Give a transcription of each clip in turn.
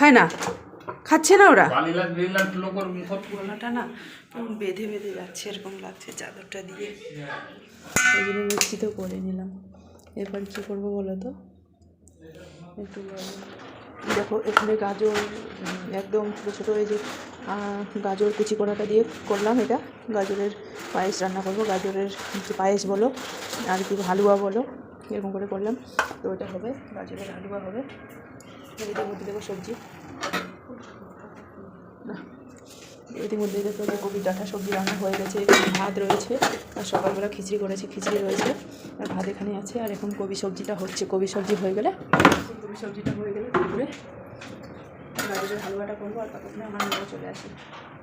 খায় না? খাচ্ছে না ওরা? না বেঁধে বেঁধে যাচ্ছে এরকম লাগছে চাদরটা দিয়ে। এই জন্য মিক্সিতে করে নিলাম। এরপর কী করব বলো তো? একটু দেখো এখানে গাজর একদম ছোটো ছোটো এই যে গাজর কুচি করাটা দিয়ে করলাম এটা। গাজরের পায়েস রান্না করব। গাজরের যে পায়েস বলো আর কি হালুয়া বলো এরকম করে করলাম। তো এটা হবে গাজরের হালুয়া হবে। এটার মধ্যে দেবো সবজি। না ইতিমধ্যে দেখো যে কবি ডাঁটা সবজি রান্না হয়ে গেছে ভাত রয়েছে, আর সকালবেলা খিচড়ি করেছি, খিচড়ি রয়েছে, আর ভাত এখানে আছে, আর এখন কবি সবজিটা হচ্ছে কবি সবজি হয়ে গেলে কবি সবজিটা হয়ে গেলে দুপুরে গাজরের হালুয়াটা করব, আর ততক্ষণে আমার মেয়েও চলে আসে।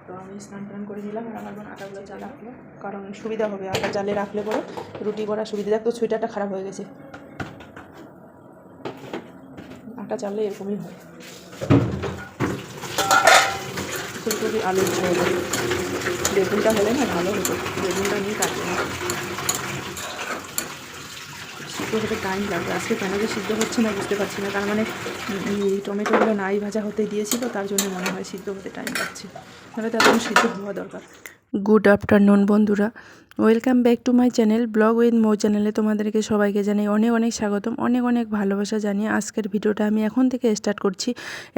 তো আমি স্নান টান করে নিলাম, আর আমার আটাগুলো চাল রাখল কারণ সুবিধা হবে, আটা জালে রাখলে পরে রুটি করার সুবিধা, তো সুইটারটা খারাপ হয়ে গেছে। আটা চাললে এরকমই হয়। ফুলকপি, আলু ঝোল বেগুনটা হলে না ভালো হতো। বেগুনটা নিয়ে কাটবে না সিদ্ধ হতে টাইম লাগবে। আজকে কেন যে সিদ্ধ হচ্ছে না বুঝতে পারছি না। তার মানে টমেটোগুলো নাই ভাজা হতে দিয়েছি তো তার জন্য মনে হয় সিদ্ধ হতে টাইম লাগছে। তাহলে তো এখন সিদ্ধ হওয়া দরকার। গুড আফটারনুন বন্ধুরা। Welcome back to my channel blog with Mo চ্যানেলে তোমাদেরকে সবাইকে জানাই অনেক অনেক স্বাগতম, অনেক অনেক ভালোবাসা জানিয়ে আজকের ভিডিওটা আমি এখন থেকে স্টার্ট করছি।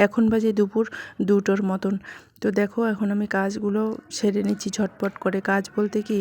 এখন বাজে দুপুর দুটোর মতন। তো দেখো, এখন আমি কাজগুলো সেরে নিচ্ছি ঝটপট করে। কাজ বলতে কি?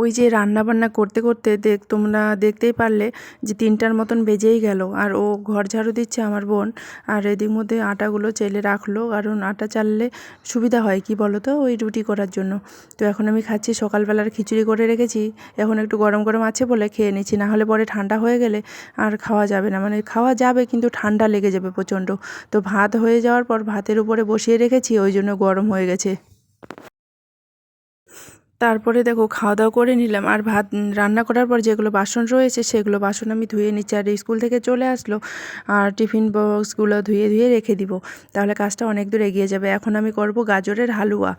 ওই যে রান্না বান্না করতে করতে দেখ, তোমরা দেখতেই পারলে যে তিনটার মতন বেজেই গেল। আর ও ঘর ঝাড়ু দিচ্ছে আমার বোন। আর এদিক মধ্যে আটাগুলো চেলে রাখল। কারণ আটা চাললে সুবিধা হয় কি বলো তো? ওই রুটি করার জন্য। তো এখন আমি খাচ্ছি, সকালবেলার খিচুড়ি করে রেখেছি। এখন একটু গরম গরম আছে বলে খেয়ে নিচ্ছি। না হলে পরে ঠান্ডা হয়ে গেলে আর খাওয়া যাবে না। মানে খাওয়া যাবে কিন্তু ঠান্ডা লেগে যাবে প্রচণ্ড। তো ভাত হয়ে যাওয়ার পর ভাতের উপরে বসিয়ে রেখেছি, ওই জন্য গরম হয়ে গেছে। তারপরে দেখো খাওয়া দাওয়া করে নিলাম। আর ভাত রান্না করার পর যেগুলো বাসন রয়েছে সেগুলো বাসন আমি ধুয়ে নিচ্ছি। আর স্কুল থেকে চলে আসলো, আর টিফিন বক্সগুলো ধুয়ে ধুয়ে রেখে দিব। তাহলে কাজটা অনেক দূর এগিয়ে যাবে। এখন আমি করব গাজরের হালুয়া।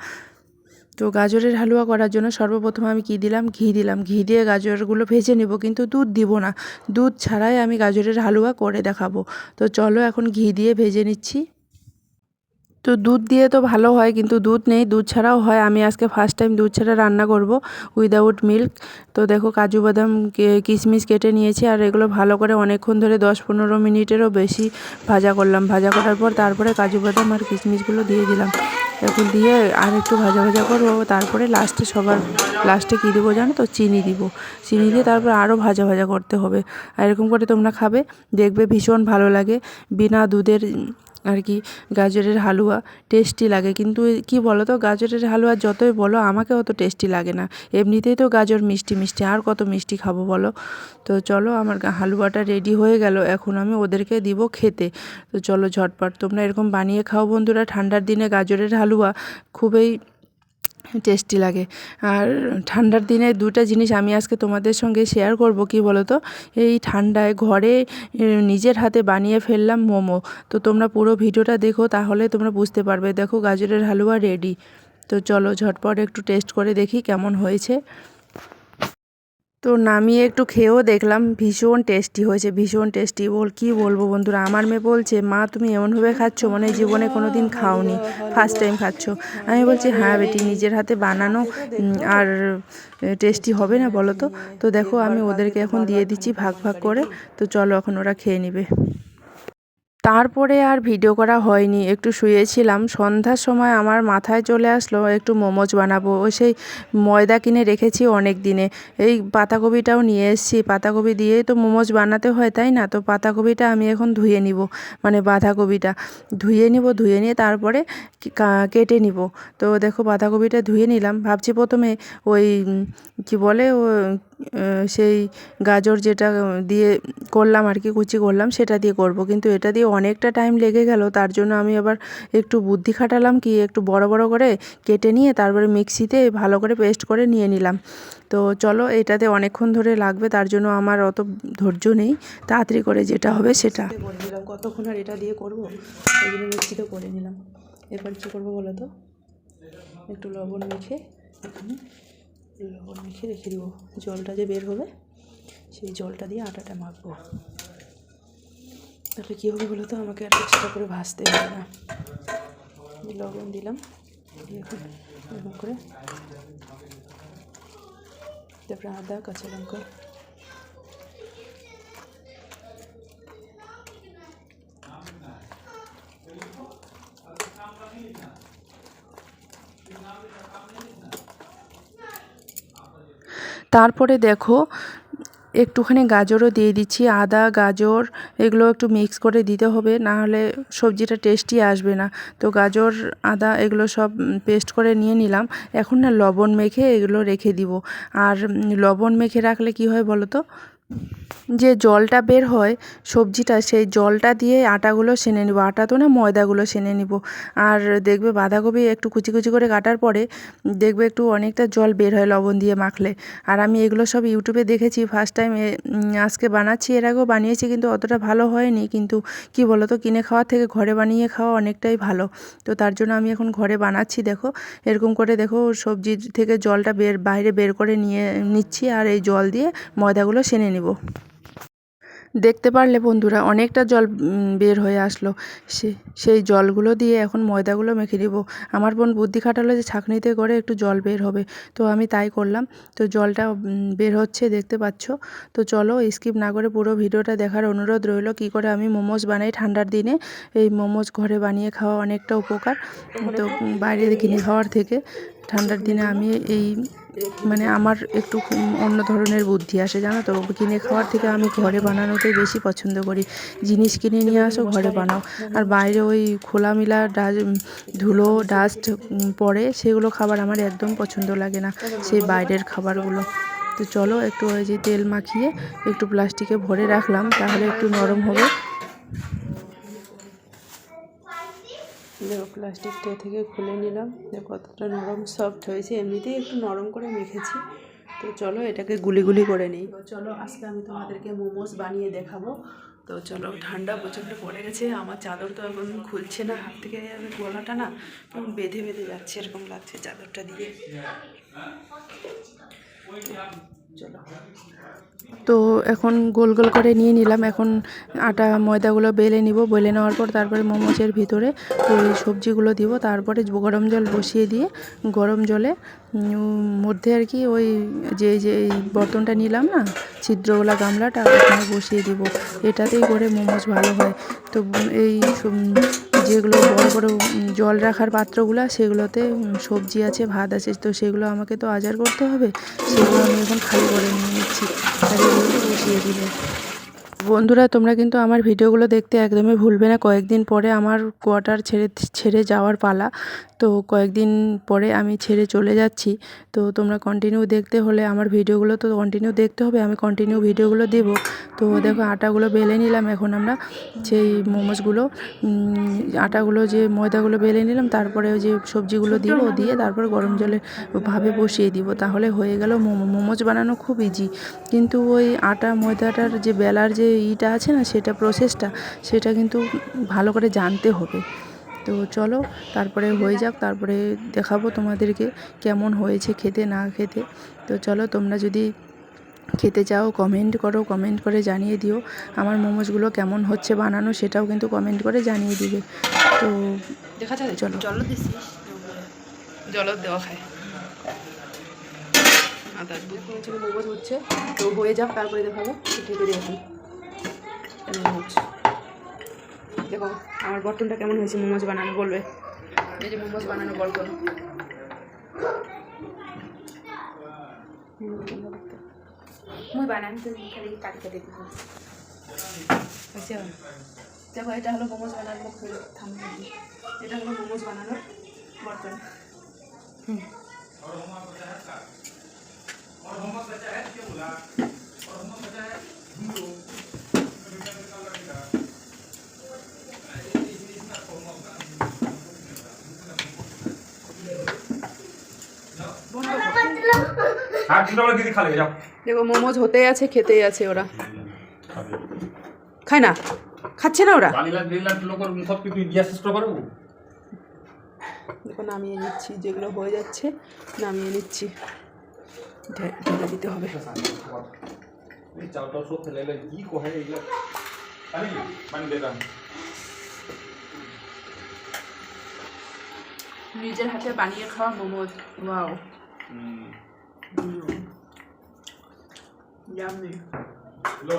তো গাজরের হালুয়া করার জন্য সর্বপ্রথম আমি কি দিলাম? ঘি দিলাম। ঘি দিয়ে গাজরগুলো ভেজে নেব, কিন্তু দুধ দিব না। দুধ ছাড়াই আমি গাজরের হালুয়া করে দেখাবো। তো চলো এখন ঘি দিয়ে ভেজে নিচ্ছি। তো দুধ দিয়ে তো ভালো হয়, কিন্তু দুধ নেই, দুধ ছাড়াও হয়। আমি আজকে ফার্স্ট টাইম দুধ ছাড়া রান্না করব উইদাউট মিল্ক তো দেখো কাজু বাদাম কিশমিশ কেটে নিয়েছি, আর এগুলো ভালো করে অনেকক্ষণ ধরে দশ পনেরো মিনিটেরও বেশি ভাজা করলাম। ভাজা করার পর তারপরে কাজু বাদাম আর কিশমিশগুলো দিয়ে দিলাম। এখন দিয়ে আর একটু ভাজা ভাজা করব, তারপরে লাস্টে সবার লাস্টে কী দেবো জানো তো? চিনি দিব। চিনি দিয়ে তারপর আরও ভাজা ভাজা করতে হবে। আর এরকম করে তোমরা খাবে, দেখবে ভীষণ ভালো লাগে। বিনা দুধের আর কি গাজরের হালুয়া টেস্টি লাগে। কিন্তু কি বলো তো গাজরের হালুয়া যতই বলো, আমাকে অত টেস্টি লাগে না। এমনিতেই তো গাজর মিষ্টি মিষ্টি, আর কত মিষ্টি খাব বলো? তো চলো, আমার হালুয়াটা রেডি হয়ে গেল। এখন আমি ওদেরকে দিব খেতে। তো চলো ঝটপট, তোমরা এরকম বানিয়ে খাও বন্ধুরা। ঠান্ডার দিনে গাজরের হালুয়া খুবই টেস্টি লাগে। আর ঠান্ডার দিনে দুটা জিনিস আমি আজকে তোমাদের সঙ্গে শেয়ার করব, কি বলো তো এই ঠান্ডায় ঘরে নিজের হাতে বানিয়ে ফেললাম মোমো। তো তোমরা পুরো ভিডিওটা দেখো, তাহলে তোমরা বুঝতে পারবে। দেখো গাজরের হালুয়া রেডি তো চলো ঝটপট একটু টেস্ট করে দেখি কেমন হয়েছে। তো নামিয়ে একটু খেয়েও দেখলাম, ভীষণ টেস্টি হয়েছে, ভীষণ টেস্টি বল, কি বলব বন্ধুরা? আমার মেয়ে বলছে, মা, তুমি এমনভাবে খাচ্ছ মানে জীবনে কোনো দিন খাওনি ফার্স্ট টাইম খাচ্ছ। আমি বলছি হ্যাঁ বেটি, নিজের হাতে বানানো আর টেস্টি হবে না বলো তো? তো দেখো, আমি ওদেরকে এখন দিয়ে দিচ্ছি ভাগ ভাগ করে। তো চলো এখন ওরা খেয়ে নেবে। তারপরে আর ভিডিও করা হয়নি। একটু শুয়েছিলাম। সন্ধ্যার সময় আমার মাথায় চলে আসলো, একটু মোমোজ বানাবো। ও সেই ময়দা কিনে রেখেছি অনেক দিনে। এই পাতাকপিটাও নিয়ে এসেছি। পাতাকপি দিয়েই তো মোমোজ বানাতে হয়, তাই না? তো পাতাকপিটা আমি এখন ধুয়ে নিব মানে বাঁধাকপিটা। ধুয়ে নিব, ধুয়ে নিয়ে তারপরে কেটে নিব। তো দেখো, বাঁধাকপিটা ধুয়ে নিলাম। ভাবছি প্রথমে ওই কি বলে ও সেই গাজর যেটা দিয়ে করলাম আর কি, কুচি করলাম, সেটা দিয়ে করব। কিন্তু এটা দিয়ে অনেকটা টাইম লেগে গেল। তার জন্য আমি আবার একটু বুদ্ধি খাটালাম কি, একটু বড় বড় করে কেটে নিয়ে তারপরে মিক্সিতে ভালো করে পেস্ট করে নিয়ে নিলাম। তো চলো, এটাতে অনেকক্ষণ ধরে লাগবে, তার জন্য আমার অত ধৈর্য নেই। তাড়াতাড়ি করে যেটা হবে সেটা। করে নিলাম। কতক্ষণ আর এটা দিয়ে করব? ওই জন্য মিক্সিতে করে নিলাম। এরপর কী করব বলো তো? একটু লবণ মেখে এখানে লবণ মেখে রেখে দেবো। জলটা যে বের হবে, সেই জলটা দিয়ে আটাটা মাখবো। তাহলে কী হবে বলো তো? আমাকে আর এক্সট্রা করে ভাজতে হবে না। লবণ দিলাম। এরকম করে। তারপরে আদা, কাঁচা লঙ্কা। তারপরে দেখো, একটুখানি গাজরও দিয়ে দিচ্ছি, আদা, গাজর, এগুলো একটু মিক্স করে দিতে হবে, না হলে সবজিটা টেস্টি আসবে না। তো গাজর, আদা এগুলো সব পেস্ট করে নিয়ে নিলাম। এখন না লবণ মেখে এগুলো রেখে দিব। আর লবণ মেখে রাখলে কি হয় বলো তো? যে জলটা বের হয় সবজিটা, সেই জলটা দিয়ে আটাগুলো সেনে নিব। আটা তো না ময়দাগুলো সেনে নিব। আর দেখবে বাঁধাকপি একটু কুচি কুচি করে কাটার পরে দেখবে একটু অনেকটা জল বের হয় লবণ দিয়ে মাখলে। আর আমি এগুলো সব ইউটিউবে দেখেছি ফার্স্ট টাইম আজকে বানাচ্ছি। এর আগেও বানিয়েছি কিন্তু অতটা ভালো হয়নি। কিন্তু কি বলো তো কিনে খাওয়ার থেকে ঘরে বানিয়ে খাওয়া অনেকটাই ভালো। তো তার জন্য আমি এখন ঘরে বানাচ্ছি, দেখো। এরকম করে দেখো সবজি থেকে জলটা বের, বাইরে বের করে নিয়ে নিচ্ছি। আর এই জল দিয়ে ময়দাগুলো সেনে নেব। দেখতে পারলে বন্ধুরা অনেকটা জল বের হয়ে আসলো। সে, সেই জলগুলো দিয়ে এখন ময়দাগুলো মেখে দেবো আমার বোন বুদ্ধি খাটালো যে ছাঁকনিতে করে একটু জল বের হবে। তো আমি তাই করলাম। তো জলটা বের হচ্ছে, দেখতে পাচ্ছ? তো চলো স্কিপ না করে পুরো ভিডিওটা দেখার অনুরোধ রইল। কী করে আমি মোমোজ বানাই ঠান্ডার দিনে? এই মোমোজ ঘরে বানিয়ে খাওয়া অনেকটা উপকার। তো বাইরে কিনে খাওয়ার থেকে ঠান্ডার দিনে আমি এই মানে আমার একটু অন্য ধরনের বুদ্ধি আসে, জানো তো? কিনে খাওয়ার থেকে আমি ঘরে বানানোটাই বেশি পছন্দ করি। জিনিস কিনে নিয়ে আসো, ঘরে বানাও। আর বাইরে ওই খোলামেলা ডাস ধুলো, ডাস্ট পড়ে সেগুলো খাবার আমার একদম পছন্দ লাগে না, সেই বাইরের খাবারগুলো। তো চলো একটু ওই যে তেল মাখিয়ে একটু প্লাস্টিকে ভরে রাখলাম, তাহলে একটু নরম হবে। দেখো প্লাস্টিক ট্রে থেকে খুলে নিলাম। কতটা নরম সফট হয়েছে, এমনিতেই একটু নরম করে মেখেছি। তো চলো এটাকে গুলি গুলি করে নিই। তো চলো আজকে আমি তোমাদেরকে মোমোস বানিয়ে দেখাবো। তো চলো ঠান্ডা প্রচণ্ড পড়ে গেছে, আমার চাদর তো এখন খুলছে না, হাত থেকে গলাটা না কেমন বেঁধে বেঁধে যাচ্ছে, এরকম লাগছে চাদরটা দিয়ে। তো এখন গোল গোল করে নিয়ে নিলাম। এখন আটা, ময়দাগুলো বেলে নিব। বেলে নেওয়ার পর তারপরে মোমোজের ভিতরে ওই সবজিগুলো দিব। তারপরে গরম জল বসিয়ে দিয়ে গরম জলে মধ্যে আর কি ওই যে যে বর্তনটা নিলাম না ছিদ্রওয়ালা গামলাটা, ওখানে বসিয়ে দিব। এটাতেই করে মোমোজ ভালো হয়। তো এই যেগুলো বড় বড় জল রাখার পাত্রগুলো, সেগুলোতে সবজি আছে, ভাত আছে, তো সেগুলো আমাকে তো আজার করতে হবে। সেগুলো আমি এখন খালি করে নিয়ে নিচ্ছি। আর এগুলোকে বসিয়ে দিব। বন্ধুরা, তোমরা কিন্তু আমার ভিডিওগুলো দেখতে একদমই ভুলবে না। কয়েকদিন পরে আমার কোয়ার্টার ছেড়ে ছেড়ে যাওয়ার পালা। তো কয়েকদিন পরে আমি ছেড়ে চলে যাচ্ছি। তো তোমরা কন্টিনিউ দেখতে হলে আমার ভিডিওগুলো তো কন্টিনিউ দেখতে হবে, আমি কন্টিনিউ ভিডিওগুলো দেব। তো দেখো, আটাগুলো বেলে নিলাম। এখন আমরা সেই মোমোসগুলো আটাগুলো যে ময়দাগুলো বেলে নিলাম, তারপরে ওই যে সবজিগুলো দিব, দিয়ে তারপরে গরম জলে ভাবে বসিয়ে দিব। তাহলে হয়ে গেল মোমো। মোমোজ বানানো খুব ইজি কিন্তু ওই আটা ময়দাটার যে বেলার যে ইটা আছে না সেটা প্রসেসটা সেটা কিন্তু ভালো করে জানতে হবে। তো চলো তারপরে হয়ে যাক তারপরে দেখাবো তোমাদেরকে কেমন হয়েছে খেতে না খেতে। তো চলো তোমরা যদি খেতে চাও কমেন্ট করো কমেন্ট করে জানিয়ে দিও আমার মোমোজগুলো কেমন হচ্ছে বানানো সেটাও কিন্তু কমেন্ট করে জানিয়ে দিবে। তো দেখা যাবে চলো। জল দেওয়া খায় দুধ মোমোজ হচ্ছে তো হয়ে যাক তারপরে দেখাবো দিয়ে এখন মোমোজ দেখো আমার বর্তনটা কেমন হয়েছে মোমোজ বানানো বলবে? এই যে মোমোজ বানানো বর্তন মুই বানান তো খালি কাটি কাটি দিব দেখো এটা হলো মোমোজ বানানোর থামবে এটা হলো মোমোজ বানানোর বর্তন হুম। দেখো মোমোজ হতে আছে খেতেই আছে ওরা। খায় না? খাচ্ছে না ওরা? দেখো নামিয়ে নিচ্ছি যেগুলো হয়ে যাচ্ছে নামিয়ে নিচ্ছি। ঢেলে দিতে হবে। নিজের হাতে বানিয়ে খাওয়া momos wow. ইয়ামি लो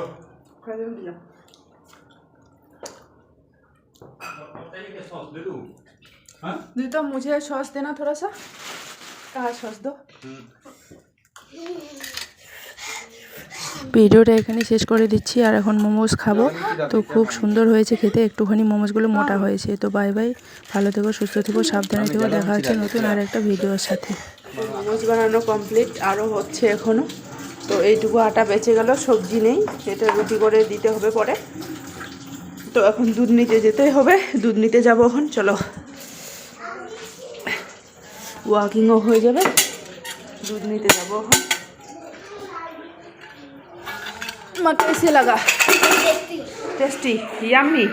খাইতে দিলাম बताइए क्या सॉस दे दूँ हाँ दी तो मुझे सॉस देना थोड़ा सा कहा सॉस दो ভিডিওটা এখানে শেষ করে দিচ্ছি আর এখন মোমোজ খাবো তো খুব সুন্দর হয়েছে খেতে একটুখানি মোমোজগুলো মোটা হয়েছে তো বাই বাই ভালো থেকো সুস্থ থেকো সাবধানে থেকো দেখা হচ্ছে নতুন আর একটা ভিডিওর সাথে মোমোজ বানানো কমপ্লিট আরও হচ্ছে এখনও তো এইটুকু আটা বেঁচে গেল সবজি নেই এটা রুটি করে দিতে হবে পরে। তো এখন দুধ নিতে যেতেই হবে দুধ নিতে যাব এখন চলো। ওয়াকিংও হয়ে যাবে দুধ নিতে যাব এখন। মা কেসে লাগা? Tasty yummy